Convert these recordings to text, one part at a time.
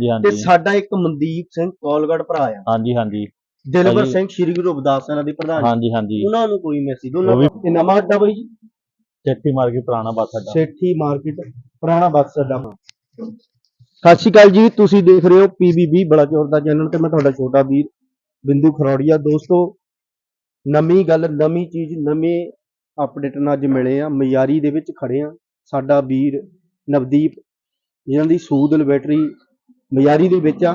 ਜੀ ਤੇ ਹਾਂਜੀ। ਸਾਡਾ ਇੱਕ ਮਨਦੀਪ ਸਿੰਘ ਕੋਲਗੜ ਭਰਾ ਆ। ਹਾਂਜੀ ਹਾਂਜੀ। ਦਿਲਬਰ ਭਾਜੀ- ਸਿੰਘ ਸ਼੍ਰੀ ਗੁਰੂ ਰਵਿਦਾਸ ਇਹਨਾਂ ਦੀ ਪ੍ਰਧਾਨ। ਹਾਂਜੀ ਹਾਂਜੀ। ਉਹਨਾਂ ਨੂੰ ਕੋਈ ਮੈਸੇਜ ਉਹ ਉਹਨਾਂ ਵੀ- ਦਾ ਨਵਾਂ ਅੱਡਾ ਬਾਈ ਜੀ? ਚੱਟੀ ਮਾਰ ਕੇ ਪੁਰਾਣਾ ਬੱਸ ਅੱਡਾ। ਸੇਠੀ ਮਾਰਕੀਟ ਪੁਰਾਣਾ ਬੱਸ ਅੱਡਾ। ਸਤਿ ਸ਼੍ਰੀ ਅਕਾਲ ਜੀ ਤੁਸੀਂ ਦੇਖ ਰਹੇ ਹੋ ਪੀਬੀਬੀ ਬੜਾ ਚੋਰ ਦਾ ਚੈਨਲ ਤੇ ਮੈਂ ਤੁਹਾਡਾ ਛੋਟਾ ਵੀਰ ਬਿੰਦੂ ਖਰੋੜੀਆ। ਦੋਸਤੋ ਨਵੀਂ ਗੱਲ ਨਵੀਂ ਚੀਜ਼ ਨਵੇਂ ਅਪਡੇਟ ਨਾਲ ਅੱਜ ਮਿਲੇ ਆ ਮਿਆਰੀ ਦੇ ਵਿੱਚ ਖੜੇ ਆ ਸਾਡਾ ਵੀਰ ਨਵਦੀਪ ਜਿਹਨਾਂ ਦੀ ਸੂਦ ਲੈਬੋਰੇਟਰੀ ਮਿਆਰੀ ਦੇ ਵਿੱਚ ਆ।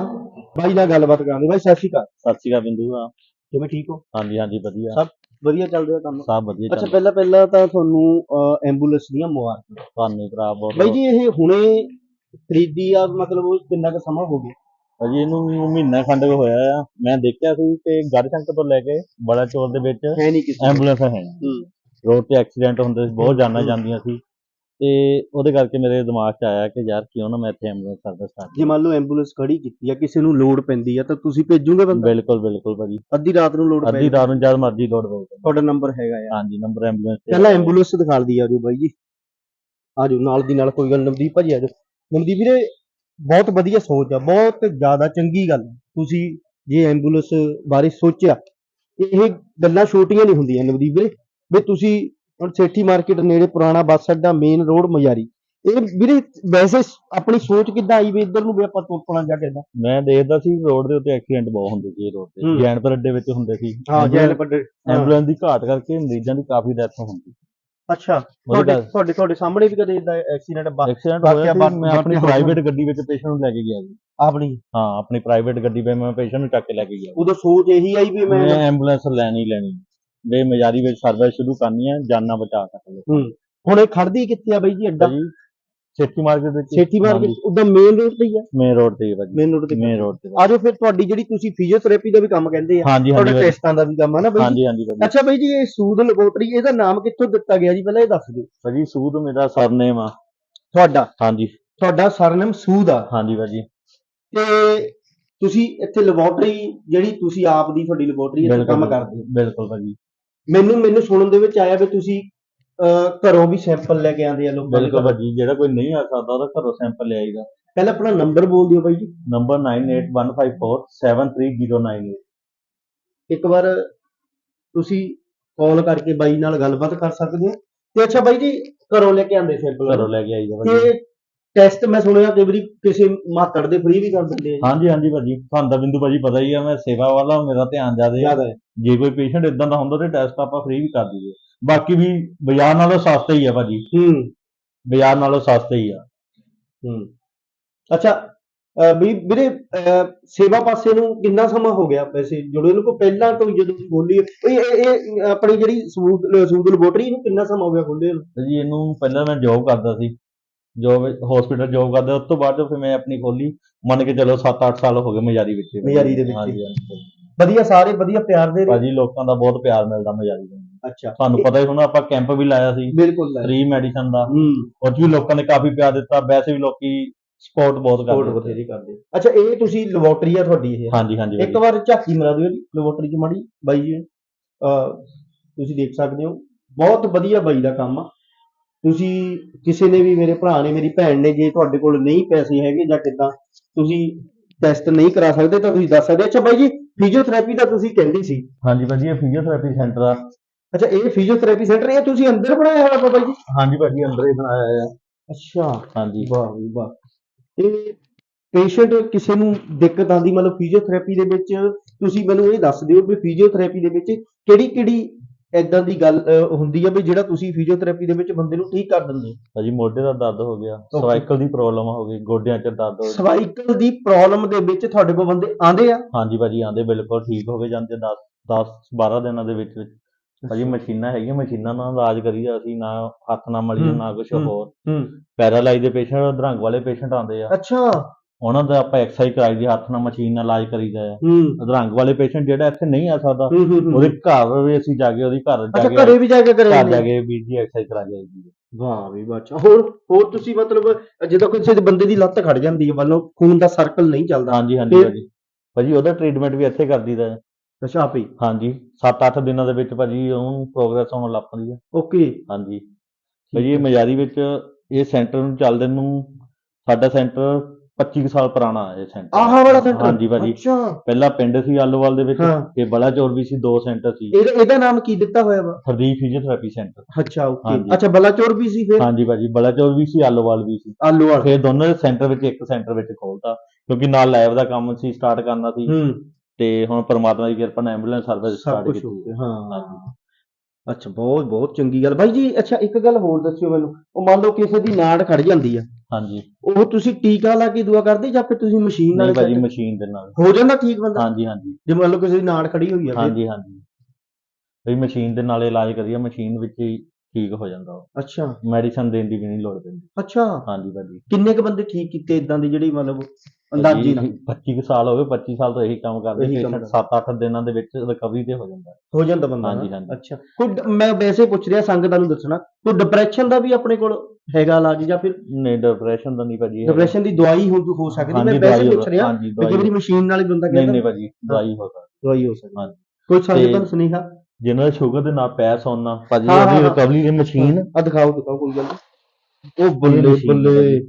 ਬਾਈ ਨਾਲ ਗੱਲਬਾਤ ਕਰਾਂਗੇ। ਬਾਈ ਸਤਿ ਸ਼੍ਰੀ ਅਕਾਲ। ਸਤਿ ਸ਼੍ਰੀ ਅਕਾਲ ਬਿੰਦੂ ਆ। ਕਿਵੇਂ ਠੀਕ ਹੋ? ਹਾਂਜੀ ਹਾਂਜੀ ਵਧੀਆ। ਸਭ ਵਧੀਆ ਚੱਲ ਰਿਹਾ ਕੰਮ? ਸਭ ਵਧੀਆ ਅੱਛਾ ਪਹਿਲਾਂ ਪਹਿਲਾਂ ਤਾਂ ਤੁਹਾਨੂੰ ਐਂਬੂਲੈਂਸ ਦੀਆਂ ਮੁਬਾਰਕਾਂ। ਤੁਹਾਨੂੰ ਭਰਾ ਬਹੁਤ ਬਾਈ ਜੀ ਇਹ ਹੁਣੇ ਖਰੀਦੀ ਆ ਮਤਲਬ ਉਹ ਕਿੰਨਾ ਕੁ ਸਮਾਂ ਹੋ ਗਿਆ? ਭਾਜੀ ਇਹਨੂੰ ਮਹੀਨਾ ਖੰਡ ਕੁ ਹੋਇਆ ਆ। ਮੈਂ ਦੇਖਿਆ ਸੀ ਤੇ ਗੜ ਸ਼ੰਕਰ ਤੋਂ ਲੈ ਕੇ ਬੜਾ ਚੌਰ ਦੇ ਵਿੱਚ ਐਂਬੂਲੈਂਸ ਹੈ ਹੂੰ। ਰੋਡ ਤੇ ਐਕਸੀਡੈਂਟ ਹੁੰਦੇ ਸੀ ਬਹੁਤ ਜਾਨਾਂ। ਜਾਂਦੀਆਂ ਸੀ। ਤੇ ਉਹਦੇ ਕਰਕੇ ਮੇਰੇ ਦਿਮਾਗ 'ਚ ਆਇਆ ਕਿ ਯਾਰ ਕਿਉਂ ਨਾ ਮੈਂ ਇੱਥੇ ਐਂਬੂਲੈਂਸ ਸਰਵਿਸ ਕਰਾਂ ਜੇ ਮੰਨ ਲਓ ਐਂਬੂਲੈਂਸ ਖੜੀ ਕੀਤੀ ਆ ਕਿਸੇ ਨੂੰ ਲੋੜ ਪੈਂਦੀ ਆ ਤਾਂ ਤੁਸੀਂ ਭੇਜੋਗੇ ਬੰਦਾ? ਬਿਲਕੁਲ ਬਿਲਕੁਲ ਭਾਜੀ। ਅੱਧੀ ਰਾਤ ਨੂੰ ਲੋੜ ਪੈ ਅੱਧੀ ਰਾਤ ਨੂੰ ਜਦ ਮਰਜ਼ੀ ਲੋਡ ਪਵੇ। ਤੁਹਾਡਾ ਨੰਬਰ ਹੈਗਾ ਆ। ਹਾਂਜੀ ਨੰਬਰ ਐਂਬੂਲੈਂਸ ਤੇ ਪਹਿਲਾਂ ਐਂਬੂਲੈਂਸ ਦਿਖਾ ਲਦੀ ਆ ਜੋ ਬਾਈ ਜੀ। ਆ ਜਾਓ ਨਾਲ ਦੀ ਨਾਲ ਕੋਈ ਗੱਲ ਨਵਦੀਪ ਭਾਜੀ ਆ ਜਾਓ ਨਵਦੀਪ ਵੀਰੇ ਬਹੁਤ ਵਧੀਆ ਸੋਚ ਆ ਬਹੁਤ ਜ਼ਿਆਦਾ ਚੰਗੀ ਗੱਲ। ਤੁਸੀਂ ਜੇ ਐਂਬੂਲੈਂਸ ਬਾਰੇ ਸੋਚਿਆ ਇਹ ਗੱਲਾਂ ਛੋਟੀਆਂ ਨਹੀਂ ਹੁੰਦੀਆਂ ਨਵਦੀਪ ਵੀਰੇ। ਵੀ ਤੁਸੀਂ ਹੁਣ ਸੇਠੀ ਮਾਰਕੀਟ ਨੇੜੇ ਪੁਰਾਣਾ ਬੱਸ ਅੱਡਾ ਮੇਨ ਰੋਡ ਮਜਾਰੀ ਇਹ ਵੀਰੇ ਵੈਸੇ ਆਪਣੀ ਸੋਚ ਕਿੱਦਾਂ ਆਈ ਵੀ ਇੱਧਰ ਨੂੰ ਵੀ ਆਪਾਂ ਤੁਰਪਣਾ ਜਾ ਕੇ ਏਦਾਂ? ਮੈਂ ਦੇਖਦਾ ਸੀ ਰੋਡ ਦੇ ਉੱਤੇ ਐਕਸੀਡੈਂਟ ਬਹੁਤ ਹੁੰਦੇ ਸੀ ਰੋਡ। ਤੇ ਜੈਨਪੁਰ ਅੱਡੇ ਵਿੱਚ ਹੁੰਦੇ ਸੀ ਹਾਂ ਜੈਨ ਪੱਡੇ ਹਾਂ। ਐਂਬੂਲੈਂਸ ਦੀ ਘਾਟ ਕਰਕੇ ਮਰੀਜ਼ਾਂ ਦੀ ਕਾਫੀ ਡੈਥ ਹੁੰਦੀ ਅੱਛਾ ਤੁਹਾਡੇ ਤੁਹਾਡੇ ਤੁਹਾਡੇ ਸਾਹਮਣੇ ਵੀ ਕਦੇ ਇਦਾਂ ਐਕਸੀਡੈਂਟ ਐਕਸੀਡੈਂਟ ਹੋਇਆ ਸੀ ਮੈਂ ਆਪਣੀ। ਪ੍ਰਾਈਵੇਟ ਗੱਡੀ ਵਿੱਚ ਪੇਸ਼ੈਂਟ ਨੂੰ ਲੈ ਕੇ ਗਿਆ ਸੀ ਆਪਣੀ ਹਾਂ ਆਪਣੀ ਪ੍ਰਾਈਵੇਟ ਗੱਡੀ 'ਤੇ ਮੈਂ ਪੇਸ਼ੈਂਟ ਨੂੰ ਚੱਕ ਕੇ ਲੈ ਕੇ ਗਿਆ ਉਦੋਂ ਸੋਚ ਇਹੀ ਆਈ ਵੀ ਮੈਂ ਐਂਬੂਲੈਂਸ ਲੈਣੀ ਲੈਣੀ ਮਜਾਰੀ ਵਿੱਚ ਸਰਵਿਸ ਸ਼ੁਰੂ ਕਰਨੀ ਹੈ ਜਾਨਾਂ ਬਚਾ ਸਕਦੇ ਹੂੰ। ਹੁਣ ਇਹ ਖੜਦੀ ਕਿੱਥੇ ਆ ਬਾਈ ਜੀ ਅੱਡਾ? ਭਾਜੀ ਛੇਤੀ ਮਾਰਕੀਟ ਵਿੱਚ। ਛੇਤੀ ਮਾਰਕੀਟ ਉਦਾਂ ਮੇਨ ਰੋਡ ਤੇ ਹੀ ਆ? ਮੇਨ ਰੋਡ ਤੇ ਹੀ ਭਾਜੀ। ਮੇਨ ਰੋਡ ਤੇ ਮੇਨ ਰੋਡ ਤੇ। ਆਜੋ ਫਿਰ ਤੁਹਾਡੀ ਜਿਹੜੀ ਤੁਸੀਂ ਫਿਜ਼ੀਓਥੈਰੇਪੀ ਦਾ ਵੀ ਕੰਮ ਕਹਿੰਦੇ ਆ ਤੁਹਾਡੇ। ਟੈਸਟਾਂ ਦਾ ਵੀ ਕੰਮ ਆ ਨਾ ਬਾਈ ਜੀ? ਹਾਂਜੀ ਹਾਂਜੀ ਅੱਛਾ ਬਾਈ ਜੀ ਇਹ ਸੂਦ ਲੈਬੋਰਟਰੀ ਇਹਦਾ ਨਾਮ ਕਿੱਥੋਂ ਦਿੱਤਾ ਗਿਆ ਜੀ? ਪਹਿਲਾਂ ਇਹ ਦੱਸ ਦਿਓ। ਭਾਜੀ ਸੂਦ ਮੇਰਾ ਸਰਨੇਮ ਆ। ਤੁਹਾਡਾ? ਹਾਂਜੀ। ਤੁਹਾਡਾ ਸਰਨੇਮ ਸੂਦ ਆ। ਹਾਂਜੀ ਭਾਜੀ। ਤੇ ਤੁਸੀਂ ਇੱਥੇ ਲੈਬੋਰਟਰੀ ਜਿਹੜੀ ਤੁਸੀਂ ਆਪ ਦੀ ਤੁਹਾਡੀ ਲੈਬੋਰਟਰੀ ਇੱਥੇ ਕੰਮ ਕਰਦੇ ਹੋ। ਬਿਲਕੁਲ ਭਾਜੀ। ਮੈਨੂੰ ਮੈਨੂੰ ਸੁਣਨ ਦੇ ਵਿੱਚ ਆਇਆ ਵੀ ਤੁਸੀਂ ਅਹ, ਘਰੋਂ ਵੀ ਸੈਂਪਲ ਲੈ ਕੇ ਆਉਂਦੇ ਆ ਲੋਕਾਂ ਦੇ ਬਿਲਕੁਲ ਘਰੋਂ। ਭਾਜੀ ਜਿਹੜਾ ਕੋਈ ਨਹੀਂ ਆ ਸਕਦਾ ਉਹਦਾ ਘਰੋਂ ਸੈਂਪਲ ਲਿਆਈਦਾ ਪਹਿਲਾਂ ਆਪਣਾ ਨੰਬਰ ਬੋਲ ਦਿਓ ਬਾਈ ਜੀ। ਨੰਬਰ 9815473098 ਇੱਕ ਵਾਰ ਤੁਸੀਂ ਕਾਲ ਕਰਕੇ ਬਾਈ ਨਾਲ ਗੱਲਬਾਤ ਕਰ ਸਕਦੇ ਹੋ। ਤੇ ਅੱਛਾ ਬਾਈ ਜੀ ਘਰੋਂ ਲੈ ਕੇ ਆਂਦੇ ਸੈਂਪਲ ਘਰੋਂ ਲੈ ਕੇ ਆਈਦਾ ਭਾਜੀ ਤੇ ਟੈਸਟ ਮੈਂ ਸੁਣਿਆ ਕਈ ਵਾਰੀ ਕਿਸੇ ਮਾਤੜ ਦੇ ਫ੍ਰੀ ਵੀ ਕਰ ਦਿੰਦੇ ਆ। ਹਾਂਜੀ ਹਾਂਜੀ ਭਾਜੀ। ਤੁਹਾਨੂੰ ਤਾਂ ਬਿੰਦੂ ਭਾਜੀ ਪਤਾ ਹੀ ਆ ਮੈਂ ਸੇਵਾ ਵਾਲਾ ਮੇਰਾ ਧਿਆਨ ਜ਼ਿਆਦਾ ਹੈ ਜੇ ਕੋਈ ਪੇਸ਼ੈਂਟ ਇਦਾਂ ਦਾ ਹੁੰਦਾ ਤੇ ਟੈਸਟ ਆਪਾਂ ਫ੍ਰੀ ਵੀ ਕਰ ਦਈਏ। ਬਾਕੀ ਵੀ ਬਾਜ਼ਾਰ ਨਾਲੋਂ ਸਸਤਾ ਹੀ ਆ ਭਾਜੀ। ਹੂੰ। ਬਾਜ਼ਾਰ ਨਾਲੋਂ ਸਸਤਾ ਹੀ ਆ। ਹੂੰ। ਅੱਛਾ ਵੀ ਵੀਰੇ ਸੇਵਾ ਪਾਸੇ ਨੂੰ ਕਿੰਨਾ ਸਮਾਂ ਹੋ ਗਿਆ ਵੈਸੇ? ਜੁੜੇ ਨੂੰ ਕੋ ਪਹਿਲਾਂ ਤੋਂ ਜਦੋਂ ਖੋਲੀ ਇਹ ਇਹ ਆਪਣੀ ਜਿਹੜੀ ਸੂਦ ਸੂਦ ਲੈਬੋਰਟਰੀ ਨੂੰ ਕਿੰਨਾ ਸਮਾਂ ਹੋ ਗਿਆ ਖੋਲੇ ਨੂੰ? ਭਾਜੀ ਇਹਨੂੰ ਪਹਿਲਾਂ ਮੈਂ ਜੌਬ ਕਰਦਾ ਸੀ। ਜੌਬ ਹਸਪੀਟਲ ਜੌਬ ਕਰਦਾ ਉਸ ਤੋਂ ਬਾਅਦ ਫਿਰ ਮੈਂ ਆਪਣੀ ਖੋਲੀ ਮੰਨ ਕੇ ਚਲੋ 7-8 ਸਾਲ ਹੋ ਗਏ ਮਜਾਰੀ ਵਿੱਚ। ਮਜ਼ਾਰੀ ਦੇ ਵਿੱਚ ਹੀ। ਹਾਂਜੀ ਹਾਂਜੀ। ਵਧੀਆ ਸਾਰੇ ਵਧੀਆ ਪਿਆਰ ਦੇ ਰਹੇ ਭਾਜੀ ਲੋਕਾਂ ਦਾ ਬਹੁਤ ਪਿਆਰ ਮਿਲਦਾ ਮਜਾਰੀ ਦਾ ਅੱਛਾ। ਤੁਹਾਨੂੰ ਪਤਾ ਹੀ ਹੋਣਾ ਆਪਾਂ ਕੈਂਪ ਵੀ ਲਾਇਆ ਸੀ। ਬਿਲਕੁਲ ਲੈ ਫ੍ਰੀ ਮੈਡੀਸਨ ਦਾ। ਹੂੰ। ਉਹ 'ਚ ਵੀ ਲੋਕਾਂ ਨੇ ਕਾਫੀ ਪਿਆਰ ਦਿੱਤਾ। ਵੈਸੇ ਵੀ ਲੋਕੀ ਸਪੋਰਟ ਬਹੁਤ ਕੋਡ ਕਰਦੇ ਬਥੇਰੀ ਕਰਦੇ। ਅੱਛਾ ਇਹ ਤੁਸੀਂ ਲੈਬੋਰਟਰੀ ਆ ਤੁਹਾਡੀ ਇਹ? ਹਾਂਜੀ ਹਾਂਜੀ ਇੱਕ ਵਾਰ ਝਾਕੀ ਮਰਾ ਦਿਓ ਜੀ ਲੈਬੋਰਟਰੀ ਚ ਮਾੜੀ। ਬਾਈ ਜੀ ਅਹ ਤੁਸੀਂ ਦੇਖ ਸਕਦੇ ਹੋ। ਬਹੁਤ ਵਧੀਆ ਬਾਈ ਦਾ ਕੰਮ ਆ। ਤੁਸੀਂ ਕਿਸੇ ਨੇ ਵੀ ਮੇਰੇ ਭਰਾ ਨੇ ਮੇਰੀ ਭੈਣ ਨੇ ਜੇ ਤੁਹਾਡੇ ਕੋਲ ਨਹੀਂ ਪੈਸੇ ਹੈਗੇ ਜਾਂ ਕਿਦਾਂ ਤੁਸੀਂ ਟੈਸਟ ਨਹੀਂ ਕਰਾ ਸਕਦੇ ਤਾਂ ਤੁਸੀਂ ਦੱਸ ਸਕਦੇ। ਅੱਛਾ ਬਾਈ ਜੀ ਫਿਜ਼ੀਓਥੈਰੇਪੀ ਦਾ ਤੁਸੀਂ ਕਹਿੰਦੇ ਸੀ। ਹਾਂਜੀ ਭਾਜੀ ਇਹ ਫਿਜ਼ੀਓਥੈਰੇਪੀ ਸੈਂਟਰ ਆ। ਅੱਛਾ ਇਹ ਫਿਜ਼ੀਓਥੈਰੇਪੀ ਸੈਂਟਰ ਇਹ ਤੁਸੀਂ ਅੰਦਰ ਬਣਾਇਆ ਹੋਇਆ ਬਾਬਾ ਜੀ? ਹਾਂਜੀ ਭਾਜੀ ਅੰਦਰ ਹੀ ਬਣਾਇਆ ਆ ਅੱਛਾ। ਹਾਂਜੀ। ਵਾਹ ਵੀ ਵਾਹ। ਇਹ ਪੇਸ਼ੈਂਟ ਕਿਸੇ ਨੂੰ ਦਿੱਕਤ ਆਂਦੀ ਮਤਲਬ ਫਿਜ਼ੀਓਥੈਰੇਪੀ ਦੇ ਵਿੱਚ ਤੁਸੀਂ ਮੈਨੂੰ ਇਹ ਦੱਸ ਦਿਓ ਵੀ ਫਿਜ਼ੀਓਥੈਰੇਪੀ ਦੇ ਵਿੱਚ ਕਿਹੜੀ ਕਿਹੜੀ ਐਦਾਂ ਦੀ ਗੱਲ ਅਹ, ਹੁੰਦੀ ਆ ਵੀ ਜਿਹੜਾ ਤੁਸੀਂ ਫਿਜ਼ੀਓਥੈਰੇਪੀ ਦੇ ਵਿੱਚ ਬੰਦੇ ਨੂੰ ਠੀਕ ਕਰ ਦਿੰਦੇ ਹੋ। ਭਾਜੀ ਮੋਢੇ ਦਾ ਦਰਦ ਹੋ ਗਿਆ ਸਰਵਾਈਕਲ ਦੀ ਪ੍ਰੋਬਲਮ ਹੋ ਗਈ ਗੋਡਿਆਂ 'ਚ ਦਰਦ ਹੋ ਗਿਆ ਸਰਵਾਈਕਲ ਦੀ ਪ੍ਰੋਬਲਮ ਦੇ ਵਿੱਚ ਤੁਹਾਡੇ ਕੋਲ ਬੰਦੇ ਆਂਦੇ ਆ? ਹਾਂਜੀ ਭਾਜੀ ਆਂਦੇ ਬਿਲਕੁਲ ਠੀਕ ਹੋ ਕੇ ਜਾਂਦੇ 10 10 12 ਦਿਨਾਂ ਦੇ ਵਿੱਚ ਵਿੱਚ। ਭਾਜੀ ਮਸ਼ੀਨਾਂ ਹੈਗੀਆਂ ਮਸ਼ੀਨਾਂ ਨਾਲ ਇਲਾਜ ਕਰੀਦਾ ਅਸੀਂ ਨਾ ਹੱਥ ਨਾਲ ਮਲੀਏ ਹੂੰ, ਨਾ ਕੁਝ ਹੂੰ। ਹੋਰ। ਹੂੰ। ਪੈਰਾਲਾਈਜ਼ ਦੇ ਪੇਸ਼ੈਂਟ ਅਧਰੰਗ ਵਾਲੇ ਪੇਸ਼ੈਂਟ ਆਉਂਦੇ ਆ। ਅੱਛਾ। ਉਹਨਾਂ ਦਾ ਆਪਾਂ ਐਕਸਰਸਾਈਜ਼ ਕਰਾਈ ਦੀ ਹੱਥ ਨਾਲ ਮਸ਼ੀਨ ਨਾਲ ਇਲਾਜ ਕਰੀਦਾ ਆ ਹੂੰ। ਅਧਰੰਗ ਵਾਲੇ ਪੇਸ਼ੈਂਟ ਜਿਹੜਾ ਇੱਥੇ ਨਹੀਂ ਆ ਸਕਦਾ ਹੂੰ, ਹੂੰ, ਹੂੰ। ਉਹਦੇ ਘਰ ਵੀ ਅਸੀਂ ਜਾ ਕੇ ਉਹਦੀ ਘਰ ਜਾ ਅੱਛਾ ਕੇ ਘਰੇ ਵੀ ਜਾ ਕੇ ਕਰਿਆ ਘਰ ਜਾ ਕੇ ਵੀਰ ਜੀ ਐਕਸਰਸਾਈਜ਼ ਕਰਾ ਕੇ ਆਈ ਦੀ। ਵਾਹ ਵੀ ਅੱਛਾ ਹੋਰ ਹੋਰ ਤੁਸੀਂ ਮਤਲਬ ਜਦੋਂ ਕਿਸੇ ਬੰਦੇ ਦੀ ਲੱਤ ਖੜ ਜਾਂਦੀ ਹੈ ਵੱਲੋਂ ਖੂਨ ਦਾ ਸਰਕਲ ਨਹੀਂ ਚੱਲਦਾ ਹਾਂਜੀ ਹਾਂਜੀ ਫਿਰ- ਭਾਜੀ। ਭਾਜੀ ਉਹਦਾ ਟ੍ਰੀਟਮੈਂਟ ਵੀ ਇੱਥੇ ਕਰ ਦਈਦਾ ਹੈ। ਅੱਛਾ ਆਪੇ ਹਾਂਜੀ 7-8 ਦਿਨਾਂ ਦੇ ਵਿੱਚ ਭਾਜੀ ਉਹਨੂੰ ਪ੍ਰੋਗਰੈਸ ਹੋਣ ਲੱਗ ਪੈਂਦੀ ਹੈ। ਓਕੇ। ਹਾਂਜੀ। ਭਾਜੀ ਇਹ ਮਜਾਰੀ ਵਿੱਚ ਇਹ ਸੈਂਟਰ ਨੂੰ ਚੱਲਦੇ ਨੂੰ ਸਾਡਾ ਸੈਂਟਰ 25 ਕੁ ਸਾਲ ਪੁਰਾਣਾ ਹੈ ਇਹ ਸੈਂਟਰ ਆਹ ਵਾਲਾ ਸੈਂਟਰ ਹਾਂਜੀ ਭਾਜੀ। ਅੱਛਾ। ਪਹਿਲਾਂ ਪਿੰਡ ਸੀ ਆਲੋਵਾਲ ਦੇ ਵਿੱਚ ਹਾਂ। ਤੇ ਬਲਾਚੌਰ ਵੀ ਸੀ ਦੋ ਸੈਂਟਰ ਸੀ। ਇਹਦਾ ਇਹਦਾ ਨਾਮ ਕੀ ਦਿੱਤਾ ਹੋਇਆ ਵਾ? ਹਰਦੀਪ ਫਿਜ਼ੀਓਥੈਰੇਪੀ ਸੈਂਟਰ ਅੱਛਾ ਓਕੇ ਹਾਂਜੀ। ਅੱਛਾ ਬਲਾਚੌਰ ਵੀ ਸੀ ਫਿਰ? ਹਾਂਜੀ ਭਾਜੀ ਬਲਾਚੌਰ ਵੀ ਸੀ ਆਲੋਵਾਲ ਵੀ ਸੀ। ਆਲੂ ਵਾਲਾ ਫਿਰ ਦੋਨੋਂ ਸੈਂਟਰ ਵਿੱਚ ਇੱਕ ਸੈਂਟਰ ਵਿੱਚ ਖੋਲਤਾ ਕਿਉਂਕਿ ਨਾਲ ਲੈਬ ਦਾ ਕੰਮ ਸੀ ਸਟਾਰਟ ਕਰਨਾ ਸੀ। ਹੂੰ। ਤੇ ਹੁਣ ਪਰਮਾਤਮਾ ਦੀ ਕਿਰਪਾ ਨਾਲ ਐਂਬੂਲੈਂਸ ਸਰਵਿਸ ਸਭ ਸਟਾਰਟ ਕੁਝ ਕੀਤੀ ਹੋ। ਗਿਆ। ਹਾਂ। ਹਾਂਜੀ। ਅੱਛਾ ਬਹੁਤ ਬਹੁਤ ਚੰਗੀ ਗੱਲ। ਬਾਈ ਜੀ ਅੱਛਾ ਇੱਕ ਗੱਲ ਹੋਰ ਦੱਸਿਓ ਮੈਨੂੰ। ਉਹ ਮੰਨ ਲਓ ਕਿਸੇ ਦੀ ਨਾੜ ਖੜ ਜਾਂਦੀ ਆ। ਹਾਂਜੀ। ਉਹ ਤੁਸੀਂ ਟੀਕਾ ਲਾ ਕੇ ਦੁਆ ਕਰਦੇ ਜਾਂ ਫਿਰ ਤੁਸੀਂ ਮਸ਼ੀਨ ਨਾਲ ਨਹੀਂ ਭਾਜੀ ਮਸ਼ੀਨ ਦੇ ਨਾਲ। ਹੋ ਜਾਂਦਾ ਠੀਕ ਬੰਦਾ? ਹਾਂਜੀ ਹਾਂਜੀ। ਜੇ ਮੰਨ ਲਓ ਕਿਸੇ ਦੀ ਨਾੜ ਖੜੀ ਹੋਈ ਆ ਫਿਰ? ਹਾਂਜੀ ਹਾਂਜੀ। ਵੀ ਮਸ਼ੀਨ ਦੇ ਨਾਲ ਇਲਾਜ ਕਰੀਏ ਮਸ਼ੀਨ ਵਿੱਚ ਹੀ ਠੀਕ ਹੋ ਜਾਂਦਾ ਉਹ। ਅੱਛਾ। ਮੈਡੀਸਨ ਦੇਣ ਦੀ ਵੀ ਨਹੀਂ ਲੋੜ ਪੈਂਦੀ। ਅੱਛਾ। ਹਾਂਜੀ ਭਾਜੀ। ਕਿੰਨੇ ਕ ਬੰਦੇ ਠੀਕ ਕੀਤੇ ਇਦਾਂ ਦੀ ਜਿਹੜੀ ਮਤਲਬ ਅੰਦਾਜ਼ੀ ਨਾਲ? 25 ਕੁ ਸਾਲ ਹੋ ਗਏ 25 ਸਾਲ ਤੋਂ ਇਹੀ ਕੰਮ ਕਰਦੇ ਪੇਸ਼ੈਂਟ 7-8 ਦਿਨਾਂ ਦੇ ਵਿੱਚ ਰਿਕਵਰੀ ਤੇ ਹੋ ਜਾਂਦਾ। ਹੈ। ਜਾਂਦਾ ਬੰਦਾ ਹਾਂਜੀ? ਹਾਂਜੀ। ਅੱਛਾ। ਕੋਈ ਮੈਂ ਵੈਸੇ ਪੁੱਛ ਰਿਹਾ ਸੰਗਤਾਂ ਨੂੰ ਦੱਸਣਾ ਕੋਈ ਡਿਪਰੈਸ਼ਨ ਦਾ ਵੀ ਆਪਣੇ ਕੋਲ ਹੈਗਾ ਇਲਾਜ ਜਾਂ ਫਿਰ ਨਹੀਂ ਡਿਪਰੈਸ਼ਨ ਦਾ ਨਹੀਂ ਭਾਜੀ। ਡਿਪਰੈਸ਼ਨ ਦੀ ਦਵਾਈ ਹੋ ਹੋ ਸਕਦੀ ਮੈਂ ਵੈਸੇ ਪੁੱਛ ਰਿਹਾ ਦਵਾਈ। ਵਾਰੀ ਮਸ਼ੀਨ ਨਾਲ ਹੀ ਬੰਦਾ ਨਹੀਂ ਕਹਿੰਦਾ। ਨਹੀਂ ਭਾਜੀ ਦਵਾਈ ਹੋ ਸਕਦੀ। ਦਵਾਈ ਹੋ ਸਕਦੀ। ਹਾਂਜੀ। ਕੋਈ ਸੰਗਤਾਂ ਨੂੰ ਸੁਨੇਹਾ? ਜਿਹਨਾਂ ਦਾ ਸ਼ੂਗਰ ਦੇ ਨਾਲ ਪੈਸ ਹੋਣਾ ਭਾਜੀ ਹਾਂ, ਹਾਂ, ਉਹਦੀ ਹਾਂ। ਰਿਕਵਰੀ ਦੀ ਮਸ਼ੀਨ ਆ ਦਿਖਾਓ ਦਿਖਾਓ ਕੋਈ ਗੱਲ ਨੀ। ਉਹ ਬੱਲੇ ਮਸ਼ੀਨ ਬੱਲੇ।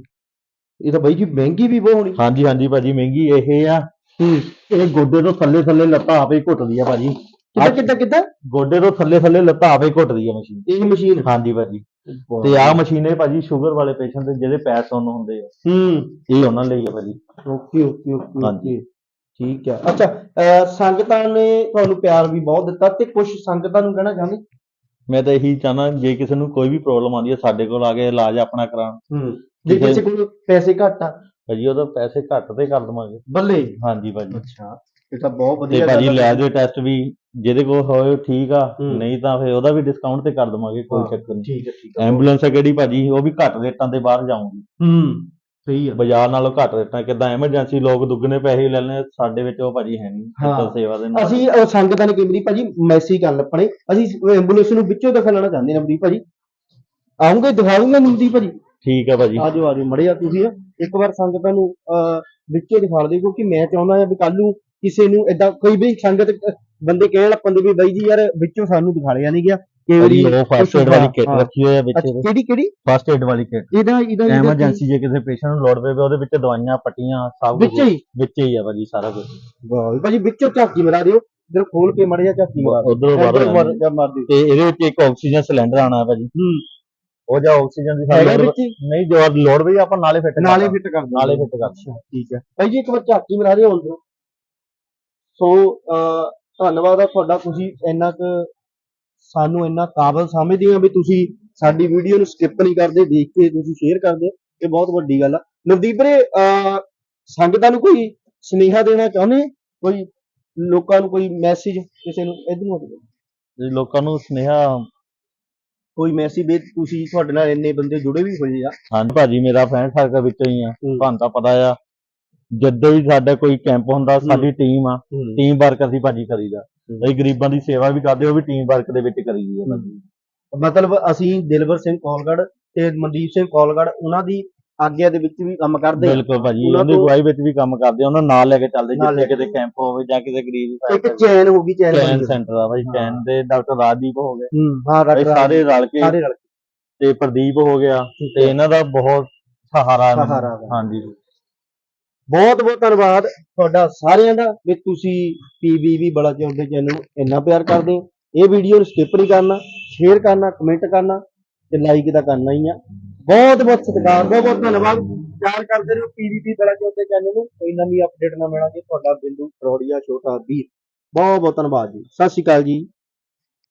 ਇਹ ਤਾਂ ਬਾਈ ਜੀ ਮਹਿੰਗੀ ਵੀ ਬਹੁਤ ਹੋਣੀ। ਹਾਂਜੀ ਹਾਂਜੀ ਭਾਜੀ ਮਹਿੰਗੀ ਇਹ ਆ। ਇਹ ਗੋਡੇ ਤੋਂ ਥੱਲੇ ਥੱਲੇ ਲੱਤਾਂ ਆਪੇ ਹੀ ਘੁੱਟਦੀ ਆ ਭਾਜੀ। ਕਿੱਦਾਂ ਕਿੱਦਾਂ ਕਿੱਦਾਂ? ਗੋਡੇ ਤੋਂ ਥੱਲੇ ਥੱਲੇ ਲੱਤਾਂ ਆਪੇ ਹੀ ਘੁੱਟਦੀ ਆ ਮਸ਼ੀਨ ਇਹ ਮਸ਼ੀਨ ਹਾਂਜੀ ਭਾਜੀ। ਤੇ ਆਹ ਮਸ਼ੀਨ ਹੈ ਭਾਜੀ ਸ਼ੂਗਰ ਵਾਲੇ ਪੇਸ਼ੈਂਟ ਦੇ ਜਿਹੜੇ ਪੈਸ ਹੋਣ ਹੁੰਦੇ ਆ। ਹੂੰ। ਇਹ ਉਹਨਾਂ ਲਈ ਆ ਭਾਜੀ। ਓਕੇ ਓਕੇ ਓਕੇ ਹਾਂਜੀ। ਓਕੇ। ਠੀਕ ਹੈ। ਅੱਛਾ ਸੰਗਤਾਂ ਨੇ ਤੁਹਾਨੂੰ ਪਿਆਰ ਵੀ ਬਹੁਤ ਦਿੱਤਾ ਤੇ ਕੁਝ ਸੰਗਤਾਂ ਨੂੰ ਕਹਿਣਾ ਚਾਹੁੰਦੇ? ਮੈਂ ਤਾਂ ਇਹੀ ਚਾਹਨਾ ਜੇ ਕਿਸੇ ਨੂੰ ਕੋਈ ਵੀ ਪ੍ਰੋਬਲਮ ਆਉਂਦੀ ਹੈ ਸਾਡੇ ਕੋਲ ਆ ਕੇ ਇਲਾਜ ਆਪਣਾ ਕਰਾਉਣ। ਹੂੰ ਜੇ। ਕਿਸੇ ਕੋਲ ਪੈਸੇ ਘੱਟ ਆ। ਭਾਜੀ ਉਹਦਾ ਪੈਸੇ ਘੱਟ ਤੇ ਕਰ ਦਵਾਂਗੇ। ਬੱਲੇ? ਹਾਂਜੀ ਭਾਜੀ। ਅੱਛਾ ਇਹ ਤਾਂ ਬਹੁਤ ਤੇ ਵਧੀਆ ਭਾਜੀ ਗੱਲ ਆ। ਲੈਬ ਦੇ ਟੈਸਟ ਵੀ ਜਿਹਦੇ ਕੋਲ ਹੋਏ ਠੀਕ ਆ। ਨਹੀਂ ਤਾਂ ਫਿਰ ਉਹਦਾ ਵੀ ਡਿਸਕਾਊਂਟ ਤੇ ਕਰ ਦਵਾਂਗੇ ਕੋਈ ਚੱਕਰ ਨਹੀਂ। ਠੀਕ ਹੈ ਠੀਕ ਹੈ। ਐਂਬੂਲੈਂਸ ਹੈ ਕਿਹੜੀ ਭਾਜੀ ਉਹ ਵੀ ਘੱਟ ਰੇਟਾਂ ਤੇ ਬਾਹਰ ਜਾਊਗੀ। ਹੂੰ। ਸਹੀ ਆ। ਬਾਜ਼ਾਰ ਨਾਲੋਂ ਘੱਟ ਰੇਟਾਂ ਕਿਦਾਂ ਐਮਰਜੈਂਸੀ ਲੋਕ ਦੁੱਗਣੇ ਪੈਸੇ ਲੈ ਲੈਣੇ ਸਾਡੇ ਵਿੱਚ ਉਹ ਭਾਜੀ ਹੈ ਨਹੀਂ ਹਾਂ। ਸੇਵਾ ਦੇ ਨਾਲ? ਅਸੀਂ ਉਹ ਸੰਗਤਾਂ ਨੇ ਕਈ ਵਾਰੀ ਭਾਜੀ ਮੈਸੇਜ ਕਰਨ ਲੱਪਣੇ ਅਸੀਂ ਐਂਬੂਲੈਂਸ ਨੂੰ ਵਿੱਚੋਂ ਦਿਖਾ ਲੈਣਾ ਚਾਹੁੰਦੇ ਹਾਂ ਨਵਦੀਪ ਭਾਜੀ। ਆਉਂਗੇ ਦਿਖਾਉਂਗੇ ਨਵਦੀਪ ਭਾਜੀ। ਠੀਕ ਆ ਭਾਜੀ। ਆਜੋ ਆਜੋ ਮੜਿਆ ਤੁਸੀਂ। ਨਾ ਇੱਕ ਵਾਰ ਸੰਗਤਾਂ ਨੂੰ ਅਹ, ਵਿੱਚੇ ਦਿਖਾ ਦਿਓ ਕਿਉਂਕਿ ਮੈਂ ਚਾਹੁੰਦਾ ਹਾਂ ਵੀ ਕੱਲ ਨੂੰ ਕਿਸੇ ਨੂੰ ਏਦਾਂ ਕੋਈ ਵੀ ਸੰਗਤ ਅਹ, ਬੰਦੇ ਕਹਿਣ ਲੱਪੰਦੇ ਵੀ ਬਾਈ ਜੀ ਯਾਰ ਵਿੱਚੋਂ ਸਾਨੂੰ ਦਿਖਾ ਲਿਆ ਨਹੀਂ ਗਿਆ। ਕਈ ਵਾਰੀ ਉਹ ਫਸਟ ਏਡ ਵਾਲੀ ਕਿੱਟ ਹਾਂ। ਰੱਖੀ ਹੋਈ ਹੈ ਵਿੱਚ। ਅੱਛਾ ਕਿਹੜੀ ਕਿਹੜੀ? ਫਸਟ ਏਡ ਵਾਲੀ ਕਿੱਟ ਇਹਦਾ ਇਹਦਾ ਇਹਦਾ ਐਮਰਜੈਂਸੀ ਜੇ ਕਿਸੇ ਪੇਸ਼ੈਂਟ ਨੂੰ ਲੋੜ ਪਵੇ ਉਹਦੇ ਵਿੱਚ ਦਵਾਈਆਂ ਪੱਟੀਆਂ ਸਭ ਕੁਝ ਵਿੱਚੇ ਹੀ? ਵਿੱਚ ਹੀ ਆ ਭਾਜੀ ਸਾਰਾ ਕੁਝ ਵਾਹ ਭਾਜੀ ਵਿੱਚੋਂ ਝਾਕੀ ਮਰਾ ਦਿਓ। ਇਧਰ ਖੋਲ ਕੇ ਮੜਿਆ ਝਾਕੀ ਮਰਾ ਉਧਰੋਂ ਮਰ ਜਾਂ ਮਾਰ ਦਿਓ। ਤੇ ਇਹਦੇ ਵਿੱਚ ਇੱਕ ਆਕਸੀਜਨ ਸਿਲੰਡਰ ਆਣਾ ਹੈ ਭਾਜੀ। ਹੂੰ। ਉਹ ਜਾਂ ਆਕਸੀਜਨ ਦੀ ਸਾਨੂੰ ਹੀ? ਨਹੀਂ ਜੋ ਲੋੜ ਵੀ ਆਪਾਂ ਨਾਲੇ ਫਿੱਟ ਨਾਲੇ ਫਿੱਟ ਕਰ ਨਾਲੇ ਫਿੱਟ ਕਰ ਠੀਕ ਹੈ। ਭਾਈ ਜੀ ਇੱਕ ਵਾਰ ਝਾਕੀ ਮਰਾ ਦਿਓ ਅੰਦਰੋਂ। ਸੋ ਧੰਨਵਾਦ ਆ ਤੁਹਾਡਾ। ਤੁਸੀਂ ਇੰਨਾ ਕੁ ਸਾਨੂੰ ਇੰਨਾ ਕਾਬਲ ਸਮਝਦੇ ਆ ਵੀ ਤੁਸੀਂ ਸਾਡੀ ਵੀਡੀਓ ਨੂੰ ਸਕਿਪ ਨਹੀਂ ਕਰਦੇ ਦੇਖ ਕੇ ਤੁਸੀਂ ਸ਼ੇਅਰ ਕਰਦੇ ਹੋ ਇਹ ਬਹੁਤ ਵੱਡੀ ਗੱਲ ਆ ਨਵਦੀਪ ਵੀਰੇ ਸੰਗਤਾਂ ਨੂੰ ਕੋਈ ਸੁਨੇਹਾ ਦੇਣਾ ਚਾਹੁੰਦੇ ਕੋਈ ਲੋਕਾਂ ਨੂੰ ਕੋਈ ਮੈਸੇਜ ਕਿਸੇ ਨੂੰ ਇਧਰ। ਤੇ ਲੋਕਾਂ ਨੂੰ ਸੁਨੇਹਾ ਕੋਈ ਮੈਸੇਜ ਵੀ ਤੁਸੀਂ ਤੁਹਾਡੇ ਨਾਲ ਇੰਨੇ ਬੰਦੇ ਜੁੜੇ ਵੀ ਹੋਏ ਆ ਹਾਂਜੀ ਭਾਜੀ ਮੇਰਾ ਫਰੈਂਡ ਸਰਕਲ ਵਿੱਚੋਂ ਹੀ ਆ। ਤੁਹਾਨੂੰ ਤਾਂ ਪਤਾ ਆ ਜਦੋਂ ਵੀ ਸਾਡਾ ਕੋਈ ਕੈਂਪ ਹੁੰਦਾ ਸਾਡੀ ਟੀਮ ਆ ਟੀਮ ਵਰਕ ਅਸੀਂ ਭਾਜੀ ਕਰੀਦਾ। ਅਸੀਂ ਗਰੀਬਾਂ ਦੀ ਸੇਵਾ ਵੀ ਕਰਦੇ ਉਹ ਵੀ ਟੀਮ ਵਰਕ ਦੇ ਵਿੱਚ ਕਰੀਦੀ ਹੈ ਭਾਜੀ ਮਤਲਬ ਅਸੀਂ ਦਿਲਵਰ ਸਿੰਘ ਕੌਲਗੜ ਤੇ ਮਨਦੀਪ ਸਿੰਘ ਕੌਲਗੜ ਉਹਨਾਂ ਦੀ ਆਗਿਆ ਦੇ ਵਿੱਚ ਵੀ ਕੰਮ ਕਰਦੇ ਬਿਲਕੁਲ ਭਾਜੀ ਉਹਨਾਂ ਤੋਂ- ਅਗਵਾਈ ਵਿੱਚ ਵੀ ਕੰਮ ਕਰਦੇ ਉਹਨਾਂ ਨਾਲ ਲੈ ਕੇ ਚੱਲਦੇ ਜਿੱਥੇ ਕਿਤੇ ਕੈਂਪ ਹੋਵੇ ਜਾਂ ਕਿਤੇ ਗਰੀਬ ਇੱਕ ਚੈਨ ਹੋ ਗਈ ਚੈਨ ਚੈਨ ਸੈਂਟਰ ਆ ਭਾਈ। ਚੈਨ ਦੇ ਡਾਕਟਰ ਰਾਜਦੀਪ ਹੋ ਗਏ। ਹੂੰ ਰੱਖ ਸਾਰੇ ਰਲ ਕੇ ਸਾਰੇ ਰਲ ਕੇ। ਤੇ ਪ੍ਰਦੀਪ ਹੋ ਗਿਆ ਤੇ। ਇਹਨਾਂ ਦਾ ਬਹੁਤ ਸਹਾਰਾ। ਹਾਂਜੀ। ਬਹੁਤ ਬਹੁਤ ਧੰਨਵਾਦ ਤੁਹਾਡਾ ਸਾਰਿਆਂ ਦਾ ਵੀ ਤੁਸੀਂ ਪੀਬੀਬੀ ਬੜਾ ਚੌਂਕ ਦੇ ਚੈਨਲ ਨੂੰ ਇੰਨਾ ਪਿਆਰ ਕਰਦੇ ਹੋ। ਇਹ ਵੀਡੀਓ ਨੂੰ ਸਕਿਪ ਨਹੀਂ ਕਰਨਾ ਸ਼ੇਅਰ ਕਰਨਾ ਕਮੈਂਟ ਕਰਨਾ ਤੇ ਲਾਈਕ ਤਾਂ ਕਰਨਾ ਹੀ ਆ। ਬਹੁਤ ਬਹੁਤ ਸਤਿਕਾਰ, ਬਹੁਤ ਬਹੁਤ ਧੰਨਵਾਦ। ਪਿਆਰ ਕਰਦੇ ਰਹੋ ਪੀਬੀਬੀ ਬੜਾ ਚੌਂਕ ਦੇ ਚੈਨਲ ਨੂੰ। ਕੋਈ ਨਵੀਂ ਅਪਡੇਟ ਨਾ ਮਿਲਾਂਗੇ। ਤੁਹਾਡਾ ਬਿੰਦੂ ਰੋੜੀਆ ਛੋਟਾ ਵੀਰ ਬਹੁਤ ਬਹੁਤ ਧੰਨਵਾਦ ਜੀ। ਸਤਿ ਸ਼੍ਰੀ ਅਕਾਲ ਜੀ।